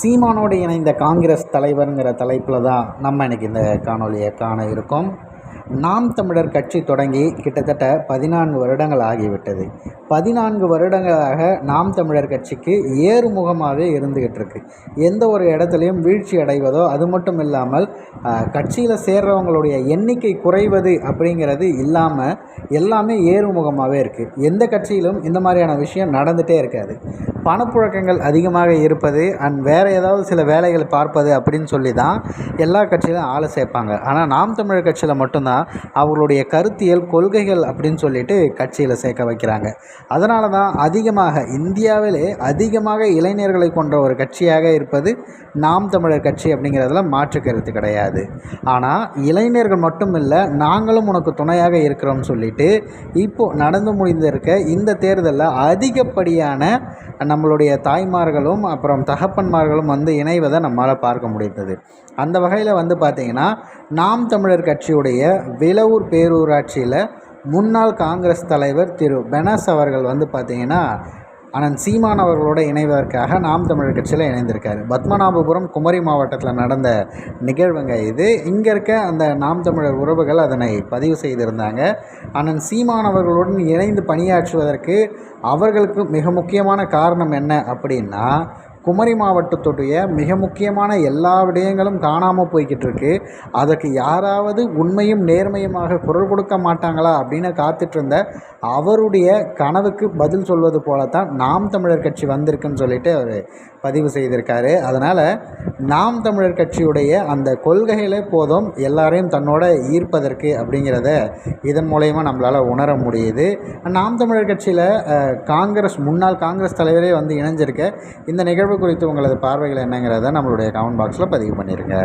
சீமானோடு இணைந்த காங்கிரஸ் தலைவருங்கிற தலைப்பில் தான் நம்ம இன்னைக்கு இந்த காணொலியை காண இருக்கோம். நாம் தமிழர் கட்சி தொடங்கி கிட்டத்தட்ட பதினான்கு வருடங்கள் ஆகிவிட்டது. பதினான்கு வருடங்களாக நாம் தமிழர் கட்சிக்கு ஏறுமுகமாகவே இருந்துகிட்டு இருக்கு. எந்த ஒரு இடத்துலையும் வீழ்ச்சி அடைவதோ அது மட்டும் இல்லாமல் கட்சியில் சேர்றவங்களுடைய எண்ணிக்கை குறைவது அப்படிங்கிறது இல்லாமல் எல்லாமே ஏறுமுகமாகவே இருக்குது எந்த கட்சியிலும் இந்த மாதிரியான விஷயம் நடந்துகிட்டே இருக்காது. பணப்புழக்கங்கள் அதிகமாக இருப்பது அண்ட் வேறு ஏதாவது சில வேலைகள் பார்ப்பது அப்படின்னு சொல்லி தான் எல்லா கட்சியிலும் ஆளை சேர்ப்பாங்க. ஆனால் நாம் தமிழர் கட்சியில் மட்டும்தான் அவர்களுடைய கருத்தியல் கொள்கைகள் அப்படின்னு சொல்லிட்டு கட்சியில் சேர்க்க வைக்கிறாங்க. அதனால தான் அதிகமாக இந்தியாவிலே அதிகமாக இளைஞர்களை கொண்ட ஒரு கட்சியாக இருப்பது நாம் தமிழர் கட்சி அப்படிங்கிறதுல மாற்று கருத்து கிடையாது. ஆனால் இளைஞர்கள் மட்டும் இல்லை நாங்களும் உனக்கு துணையாக இருக்கிறோம்னு சொல்லிட்டு இப்போது நடந்து முடிந்திருக்க இந்த தேர்தலில் அதிகப்படியான நம்மளுடைய தாய்மார்களும் அப்புறம் தகப்பன்மார்களும் வந்து இணைவதை நம்மளால் பார்க்க முடிந்தது. அந்த வகையில் வந்து பார்த்திங்கன்னா நாம் தமிழர் கட்சியுடைய விலவூர் பேரூராட்சியில் முன்னாள் காங்கிரஸ் தலைவர் திரு பெனஸ் அவர்கள் வந்து பார்த்திங்கன்னா அண்ணன் சீமான் அவர்களோடு இணைவதற்காக நாம் தமிழர் கட்சியில் இணைந்திருக்கார். பத்மநாபபுரம் குமரி மாவட்டத்தில் நடந்த நிகழ்வுங்க இது. இங்கே இருக்க அந்த நாம் தமிழர் உறவுகள் அதனை பதிவு செய்திருந்தாங்க. அண்ணன் சீமான் அவர்களுடன் இணைந்து பணியாற்றுவதற்கு அவர்களுக்கு மிக முக்கியமான காரணம் என்ன அப்படின்னா குமரி மாவட்டத்துடைய மிக முக்கியமான எல்லா விடயங்களும் காணாமல் போய்கிட்டு இருக்கு அதற்கு யாராவது உண்மையும் நேர்மையுமாக குரல் கொடுக்க மாட்டாங்களா அப்படின்னு காத்துட்டு இருந்த அவருடைய கனவுக்கு பதில் சொல்வது போலத்தான் நாம் தமிழர் கட்சி வந்திருக்குன்னு சொல்லிட்டு அவர் பதிவு செய்திருக்காரு. அதனால் நாம் தமிழர் கட்சியுடைய அந்த கொள்கைகளே போதும் எல்லாரையும் தன்னோட ஈர்ப்பதற்கு அப்படிங்கிறத இதன் மூலயமா நம்மளால் உணர முடியுது. நாம் தமிழர் கட்சியில் காங்கிரஸ் முன்னாள் காங்கிரஸ் தலைவரே வந்து இணைஞ்சிருக்க. இந்த நிகழ்வு நிகழ்வு குறித்து உங்களது பார்வைகள் என்னங்கிறத நம்மளுடைய கமெண்ட் பாக்ஸில் பதிவு பண்ணிடுங்க